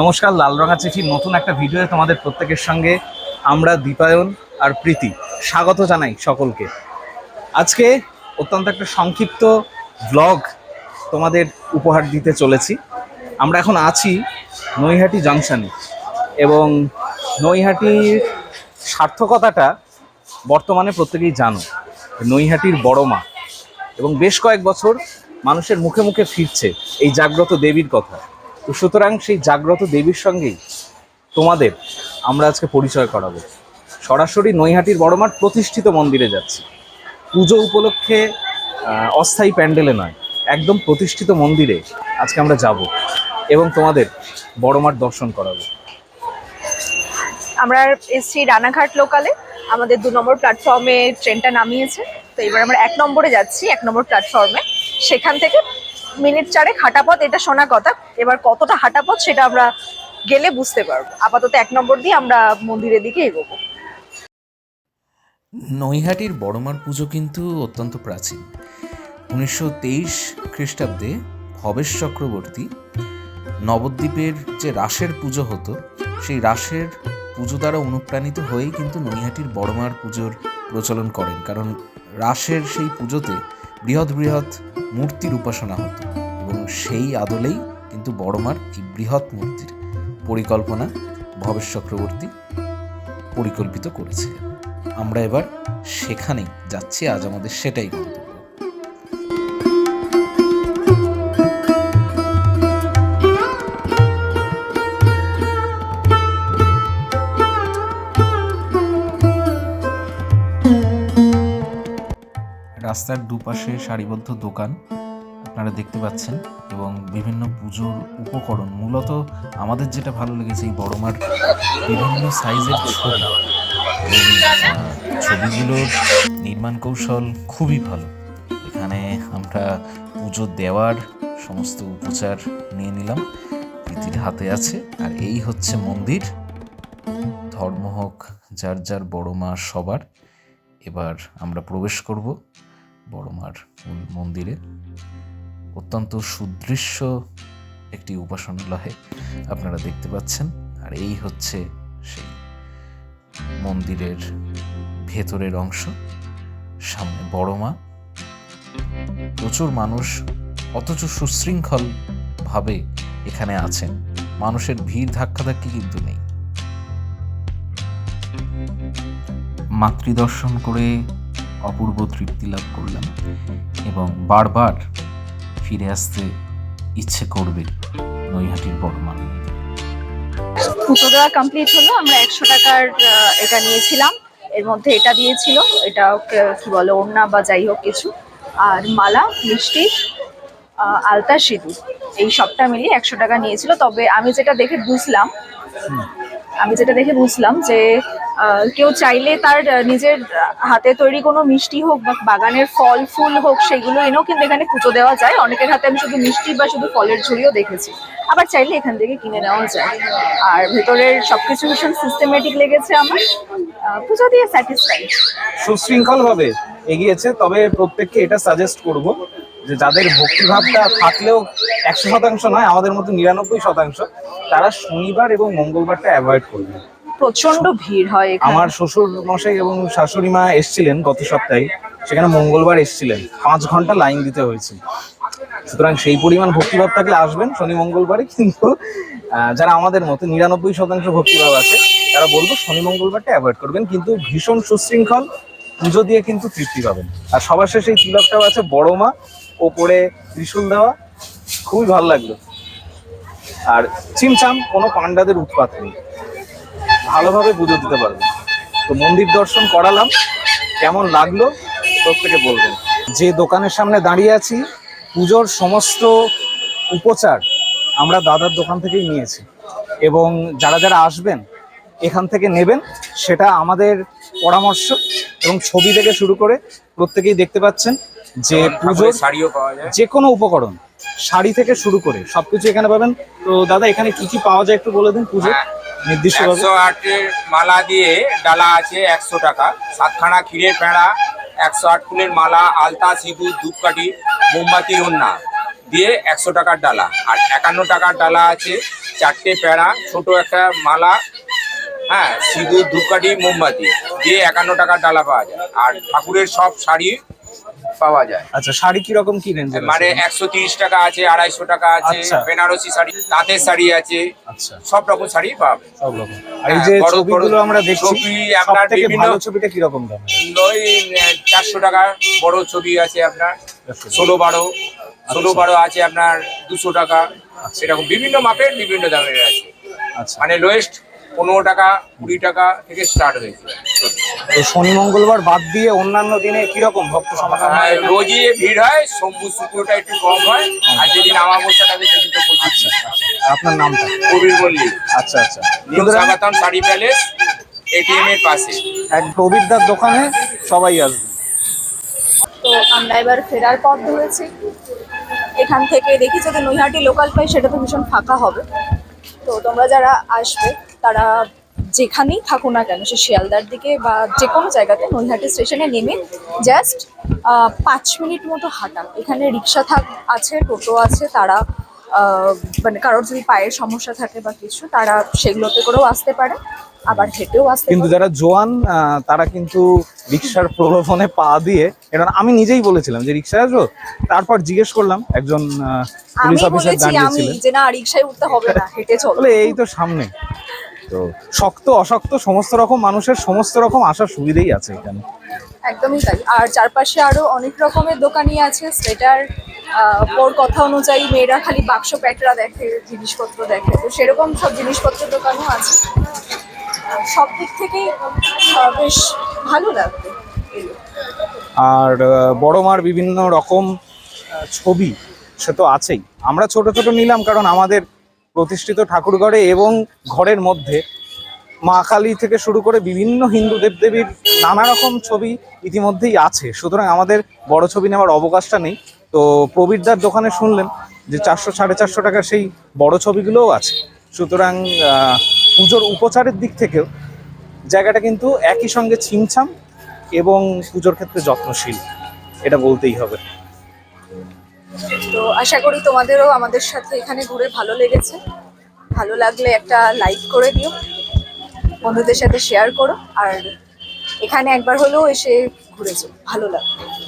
নমস্কার, লাল রঙা চিঠির নতুন একটা ভিডিওতে তোমাদের প্রত্যেকের সঙ্গে আমরা দীপায়ন আর প্রীতি। স্বাগত জানাই সকলকে। আজকে অত্যন্ত একটা সংক্ষিপ্ত ব্লগ তোমাদের উপহার দিতে চলেছি। আমরা এখন আছি নৈহাটি জাংশনে এবং নৈহাটির সার্থকতাটা বর্তমানে প্রত্যেকেই জানো নৈহাটির বড় মা এবং বেশ কয়েক বছর মানুষের মুখে মুখে ফিরছে এই জাগ্রত দেবীর কথা। তো সুতরাং সেই জাগ্রত দেবীর সঙ্গেই তোমাদের আমরা আজকে পরিচয় করাবো। সরাসরি নৈহাটির বড়মাঠ প্রতিষ্ঠিত মন্দিরে যাচ্ছি। পুজো উপলক্ষে অস্থায়ী প্যান্ডেলে নয়, একদম প্রতিষ্ঠিত মন্দিরে আজকে আমরা যাব এবং তোমাদের বড়মাঠ দর্শন করাবো। আমরা এসছি রানাঘাট লোকালে আমাদের দু নম্বর প্ল্যাটফর্মে ট্রেনটা নামিয়েছে। তো এবার আমরা এক নম্বরে যাচ্ছি, এক নম্বর প্ল্যাটফর্মে সেখান থেকে মিনিট চারেক হাঁটা পথ এটা শোনা কথা। এবার কতটা হাঁটা পথ সেটা আমরা গেলে বুঝতে পারব। আপাতত এক নম্বর দিয়ে আমরা মন্দিরের দিকে এগোবো। নৈহাটির বড়মার পুজো কিন্তু অত্যন্ত প্রাচীন। উনিশশো তেইশ খ্রিস্টাব্দে ভবেশ চক্রবর্তী নবদ্বীপের যে রাসের পুজো হতো, সেই রাসের পুজো দ্বারা অনুপ্রাণিত হয়েই কিন্তু নৈহাটির বড়মার পুজোর প্রচলন করেন। কারণ রাসের সেই পুজোতে বৃহৎ বৃহৎ মূর্তির উপাসনা হতো এবং সেই আদলেই কিন্তু বড়মার এই বৃহৎ মূর্তির পরিকল্পনা ভবেশ চক্রবর্তী পরিকল্পিত করেছিলেন। আমরা এবার সেখানেই যাচ্ছি, আজ আমাদের সেটাই গন্তব্য। রাস্তার দুপাশে সারিবদ্ধ দোকান আপনারা দেখতে পাচ্ছেন এবং বিভিন্ন পুজোর উপকরণ। মূলত আমাদের যেটা ভালো লেগেছে এই বড়মার বিভিন্ন সাইজের ছবি। ছবিগুলোর নির্মাণ কৌশল খুবই ভালো। এখানে আমরা পুজো দেওয়ার সমস্ত উপচার নিয়ে নিলাম। প্রীতির হাতে আছে। আর এই হচ্ছে মন্দির। ধর্ম হোক যার যার বড় মা সবার। এবার আমরা প্রবেশ করব। বড় মার মূল মন্দিরে। অত্যন্ত সুদৃশ্য একটি উপাসনালয়ে আপনারা দেখতে পাচ্ছেন। আর এই হচ্ছে সেই মন্দিরের ভেতরের অংশ, সামনে বড় মা প্রচুর মানুষ অথচ সুশৃঙ্খল ভাবে এখানে আছেন। মানুষের ভিড় ধাক্কাধাক্কি কিন্তু নেই। মাতৃদর্শন করে অপূর্ব তৃপ্তি লাভ করলাম এবং বারবার ফিরে আসতে ইচ্ছে করবে নৈহাটির মা পুজো দেওয়া কমপ্লিট হলো আমরা একশো টাকার এটা নিয়েছিলাম। এর মধ্যে এটা দিয়েছিল এটা কি বলে ওড়না বা যাই হোক কিছু। আর মালা মিষ্টি আলতা সিঁদুর এই সবটা মিলিয়ে একশো টাকা নিয়েছিল। তবে আমি যেটা দেখে বুঝলাম আমি যেটা দেখে বুঝলাম যে কেউ চাইলে তার নিজের হাতে তৈরি কোনো মিষ্টি হোক বা বাগানের ফল, ফুল হোক, সেগুলো এনেও কিন্তু এখানে পুজো দেওয়া যায়। অনেকের হাতে আমি শুধু মিষ্টি বা শুধু ফলের ঝুড়িও দেখেছি। আবার চাইলে এখান থেকে কিনে নেওয়া যায়। আর ভেতরের সবকিছু ভীষণ সিস্টেমেটিক লেগেছে আমার। পুজো দিয়ে স্যাটিসফাইড সুশৃঙ্খলভাবে এগিয়েছে, তবে প্রত্যেককে এটা সাজেস্ট করব। যে যাদের ভক্তিভাবটা থাকলেও একশো শতাংশ নয় আমাদের মতো নিরানব্বই শতাংশ তারা শনিবার এবং মঙ্গলবারটা অ্যাভয়েড করবে। প্রচণ্ড ভিড় হয় আমার শ্বশুর মশাই এবং শাশুড়ি মা এসছিলেন গত সপ্তাহে সেখানে মঙ্গলবার এসছিলেন। পাঁচ ঘণ্টা লাইন দিতে হয়েছে। সুতরাং সেই পরিমাণ ভক্তিভাব থাকলে আসবেন শনি মঙ্গলবারে কিন্তু যারা আমাদের মতো নিরানব্বই শতাংশ ভক্তিভাব আছে তারা বলব শনি মঙ্গলবারটা অ্যাভয়েড করবেন কিন্তু ভীষণ সুশৃঙ্খল পুজো দিয়ে কিন্তু তৃপ্তি পাবেন। আর সবার শেষে এই তিলকটাও আছে বড় মা ওপরে ত্রিশূল দেওয়া খুবই ভালো লাগল। আর চিমচাম কোনো পান্ডাদের উৎপাত নেই। ভালোভাবে পুজো দিতে পারবেন তো মন্দির দর্শন করালাম। কেমন লাগল প্রত্যেকে বলবেন। যে দোকানের সামনে দাঁড়িয়ে আছি, পুজোর সমস্ত উপচার আমরা দাদার দোকান থেকেই নিয়েছি। এবং যারা যারা আসবেন, এখান থেকে নেবেন, সেটা আমাদের পরামর্শ এবং ছবি থেকে শুরু করে প্রত্যেকেই দেখতে পাচ্ছেন। যে পুজোর শাড়িও পাওয়া যায়। যে কোনো উপকরণ শাড়ি থেকে শুরু করে সবকিছু এখানে পাবেন। তো দাদা এখানে কি কি পাওয়া যায় একটু বলে দিন পুজো হ্যাঁ। নির্দিষ্টভাবে। একশো আটের মালা দিয়ে ডালা আছে একশো টাকা। সাতখানা ক্ষীরের পেঁড়া একশো আট ফুলের মালা আলতা সিঁদুর ধূপকাঠি মোমবাতি ওন্না দিয়ে একশো টাকার ডালা। আর একান্ন টাকার ডালা আছে চারটে প্যাড়া ছোট একটা মালা হ্যাঁ সিঁদুর ধূপকাঠি মোমবাতি দিয়ে একান্ন টাকার ডালা পাওয়া যায়। আর ঠাকুরের সব শাড়ি পাওয়া যায়। আচ্ছা শাড়ি কীরকম কি রেঞ্জের মানে একশো তিরিশ টাকা আছে আড়াইশো টাকা আছে আচ্ছা। বেনারসি শাড়ি তাঁতের শাড়ি আছে আচ্ছা। সব রকম শাড়ি যায়। সব রকম। আর এই হ্যাঁ, যে ছবিগুলো আমরা দেখছি ছবি আপনার বিভিন্ন- ছবিটা কীরকম দাম? ওই চারশো টাকা বড় ছবি আছে আপনার। ষোলো বারো ষোলো বারো আছে আপনার দুশো টাকা। সেরকম বিভিন্ন মাপের বিভিন্ন দামের আছে। আচ্ছা। মানে লোয়েস্ট পনেরো টাকা কুড়ি টাকা থেকে স্টার্ট হয়েছে। তো শনি মঙ্গলবার বাদ দিয়ে অন্যান্য দিনে কীরকম ভক্ত সমাগম হয়? রোজই ভিড় হয় সোমবু শুক্রটা একটু কম হয় আর যেদিন আমাবস্যা থাকে সেদিন তো আর আপনার নামটা? কবির বললি আচ্ছা আচ্ছা। সাগাতন শাড়ি প্যালেস এটিএম এর পাশে। এক প্রবীরদার দোকানে সবাই আসবে। তো আমরা এবার ফেরার পথ ধরেছি। এখান থেকে দেখি যদি নৈহাটি লোকাল পাই সেটা তো ভীষণ ফাঁকা হবে। তো তোমরা যারা আসবে, তারা যেখানেই থাকো না কেন, সে শিয়ালদার দিকে বা যে কোনো জায়গাতে নৈহাটি স্টেশনে নেমে জাস্ট পাঁচ মিনিট মতো হাঁটা। এখানে রিক্সা থাক আছে, টোটো আছে, তারা মানে কারোর যদি পায়ের সমস্যা থাকে বা কিছু তারা সেগুলোতে করেও আসতে পারে আবার হেঁটেও আসতে কিন্তু যারা জোয়ান তারা কিন্তু রিক্সার প্রলোভনে পা দিয়ে এটা আমি নিজেই বলেছিলাম যে রিক্সায় আসব তারপর জিজ্ঞেস করলাম একজন পুলিশ অফিসার আমি যে না রিক্সায় উঠতে হবে না হেঁটে চলো। এই তো সামনে। তো শক্ত অশক্ত সমস্ত রকম মানুষের সমস্ত রকম আসার সুবিধেই আছে এখানে। একদমই তাই। আর চারপাশে আরও অনেক রকমের দোকানই আছে। সেটার ওর কথা অনুযায়ী মেয়েরা খালি বাক্স প্যাটরা দেখে, জিনিসপত্র দেখে। তো সেরকম সব জিনিসপত্রের দোকানও আছে। সব দিক থেকেই বেশ ভালো লাগবে। আর বড় মার বিভিন্ন রকম ছবি, সে তো আছেই। আমরা ছোট ছোট নিলাম কারণ আমাদের প্রতিষ্ঠিত ঠাকুরঘরে এবং ঘরের মধ্যে মা কালী থেকে শুরু করে বিভিন্ন হিন্দু দেবদেবীর নানা রকম ছবি ইতিমধ্যেই আছে। সুতরাং আমাদের বড় ছবি নেওয়ার অবকাশটা নেই। তো প্রবীরদার দোকানে শুনলেন যে চারশো, সাড়ে চারশো টাকার সেই বড় ছবিগুলোও আছে। সুতরাং পুজোর উপচারের দিক থেকেও জায়গাটা কিন্তু একই সঙ্গে ছিমছাম এবং পুজোর ক্ষেত্রে যত্নশীল। এটা বলতেই হবে। তো আশা করি তোমাদেরও আমাদের সাথে এখানে ঘুরে ভালো লেগেছে। ভালো লাগলে একটা লাইক করে দিও। বন্ধুদের সাথে শেয়ার করো। আর এখানে একবার হলেও এসে ঘুরেছে ভালো লাগবে